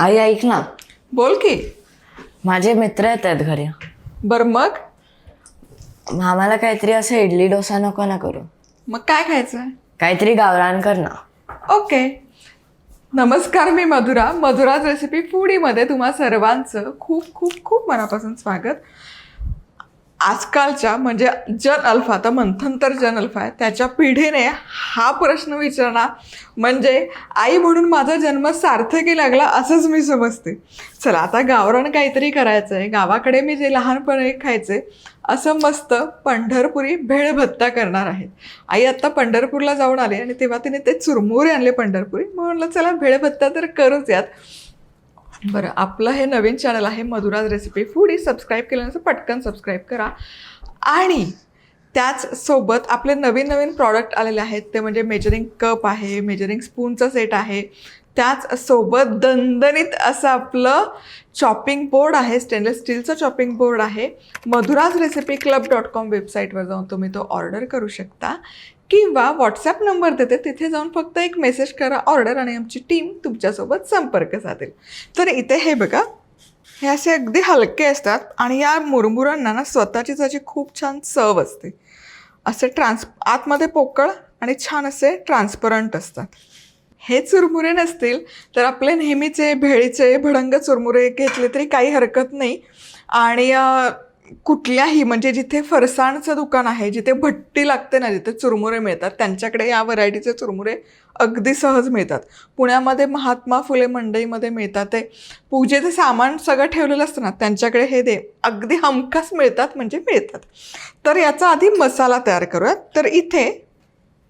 आई ऐक ना. बोल की. माझे मित्र येत आहेत घरी. बर मग? आम्हाला काहीतरी असं इडली डोसा नको ना करू. मग काय खायचं? काहीतरी गावरान कर ना. ओके. नमस्कार मी मधुरा. मधुराज रेसिपी फूडीमध्ये तुम्हा सर्वांचं खूप खूप खूप मनापासून स्वागत. आजकालच्या म्हणजे जन अल्फा आता मंथन तर जन अल्फा आहे त्याच्या पिढीने हा प्रश्न विचारणा म्हणजे आई म्हणून माझा जन्म सार्थकी लागला असंच मी समजते. चला आता गावरान काहीतरी करायचं आहे गावाकडे मी जे लहानपणी खायचे असं मस्त पंढरपुरी भेळ भत्ता करणार आहेत आई आत्ता पंढरपूरला जाऊन आली आणि तेव्हा तिने ते चुरमुरे आणले पंढरपुरी. म्हणलं चला भेळ भत्ता तर करूच यात. बरं आपलं हे नवीन चॅनल आहे मधुराज रेसिपी फूड ही सबस्क्राईब केलं नसेल पटकन सबस्क्राईब करा. आणि त्याचसोबत आपले नवीन नवीन प्रॉडक्ट आलेले आहेत. ते म्हणजे मेजरिंग कप आहे मेजरिंग स्पूनचा सेट आहे. त्याच सोबत दणदणीत असं आपलं चॉपिंग बोर्ड आहे स्टेनलेस स्टीलचं चॉपिंग बोर्ड आहे. Madhura's recipe club dot com वेबसाईटवर जाऊन तुम्ही तो ऑर्डर करू शकता. किंवा व्हॉट्सॲप नंबर देते तिथे जाऊन फक्त एक मेसेज करा ऑर्डर आणि आमची टीम तुमच्यासोबत संपर्क साधेल. तर इथे हे बघा हे असे अगदी हलके असतात आणि या मुरमुरांना ना स्वतःची त्याची खूप छान चव असते. असे ट्रान्स आतमध्ये पोकळ आणि छान असे ट्रान्सपरंट असतात. हे चुरमुरे नसतील तर आपले नेहमीचे भेळीचे भडंग चुरमुरे घेतले तरी काही हरकत नाही. आणि कुठल्याही म्हणजे जिथे फरसाणचं दुकान आहे जिथे भट्टी लागते ना जिथे चुरमुरे मिळतात त्यांच्याकडे या व्हरायटीचे चुरमुरे अगदी सहज मिळतात. पुण्यामध्ये महात्मा फुले मंडईमध्ये मिळतात ते. पूजेचं सामान सगळं ठेवलेलं असतं ना त्यांच्याकडे हे दे. अगदी हमखास मिळतात म्हणजे मिळतात. तर याचा आधी मसाला तयार करूयात. तर इथे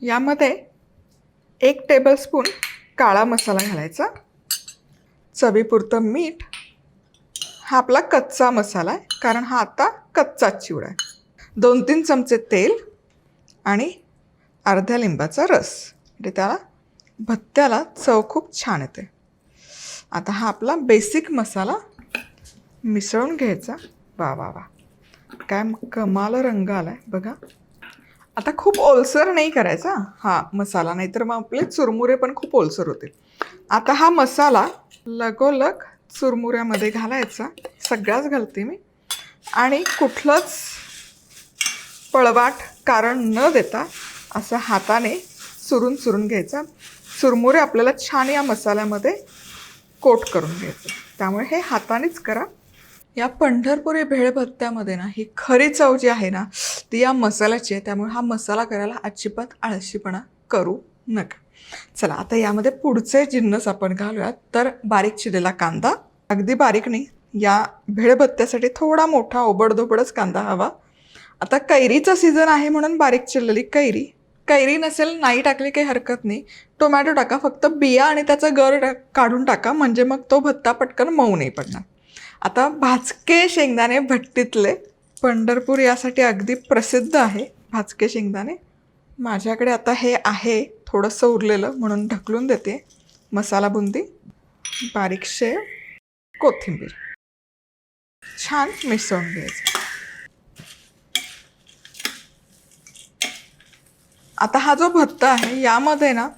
यामध्ये एक टेबलस्पून काळा मसाला घालायचा. चवीपुरतं मीठ. हा आपला कच्चा मसाला आहे कारण हा आता कच्चाच चिवडा आहे. दोन तीन चमचे तेल आणि अर्ध्या लिंबाचा रस. म्हणजे त्याला भत्त्याला चव खूप छान येते. आता हा आपला बेसिक मसाला मिसळून घ्यायचा. वा वा वा. काय कमाल रंग आला आहे बघा. आता खूप ओलसर नाही करायचा. हा मसाला नाहीतर मग आपले चुरमुरे पण खूप ओलसर होते. आता हा मसाला लगोलग चुरमुऱ्यामध्ये घालायचा. सगळाच घालते मी. आणि कुठलंच पळवाट कारण न देता असं हाताने चुरून चुरून घ्यायचा. चुरमुरे आपल्याला छान या मसाल्यामध्ये कोट करून घ्यायचं. त्यामुळे हे हातानेच करा. या पंढरपुरी भेळ भत्त्यामध्ये ना ही खरी चव जी आहे ना ती या मसाल्याची आहे. त्यामुळे हा मसाला करायला अजिबात आळशीपणा करू नका. चला आता यामध्ये पुढचे जिन्नस आपण घालूयात. तर बारीक चिरलेला कांदा. अगदी बारीक नाही या भेळभत्त्यासाठी थोडा मोठा ओबडधोबडच कांदा हवा. आता कैरीचं सीझन आहे म्हणून बारीक चिरलेली कैरी. कैरी नसेल नाही टाकली काही हरकत नाही. टोमॅटो टाका फक्त बिया आणि त्याचा गर काढून टाका. म्हणजे मग तो भत्ता पटकन मऊ नाही पडणार. आता भाजके शेंगदाणे भट्टीतले. पंढरपूर यासाठी अगदी प्रसिद्ध आहे भाजके शेंगदाणे. माझ्याकडे आता हे आहे थोडंसं उरलेलं म्हणून ढकलून देते. मसाला बुंदी बारीक शेव कोथिंबीर. छान मिसळून घ्यायचं. आता हा जो भत्ता आहे यामध्ये ना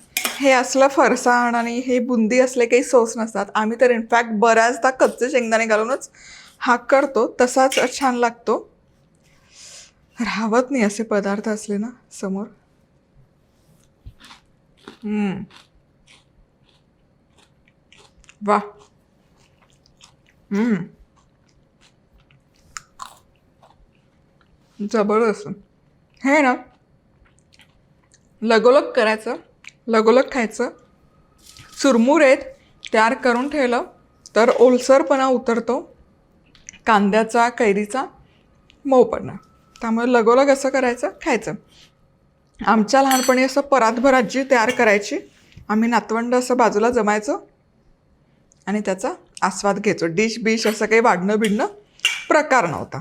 हे असलं फरसाण आणि हे बुंदी असले काही सोस नसतात. आम्ही तर इनफॅक्ट बऱ्याचदा कच्चे शेंगदाणे घालूनच हा करतो. तसाच छान लागतो. राहत नाही असे पदार्थ असले ना समोर. वा जबरदस्त. हे ना लगोलग करायचं. लगोलग खायचं. चुरमुर आहेत तयार करून ठेवलं तर ओलसरपणा उतरतो कांद्याचा कैरीचा मऊपणा. त्यामुळे लगोलग असं करायचं खायचं. आमच्या लहानपणी असं परातभर आजी तयार करायची. आम्ही नातवंड असं बाजूला जमायचो आणि त्याचा आस्वाद घ्यायचो. डिश बिश असं काही वाढणं बिडणं प्रकार नव्हता.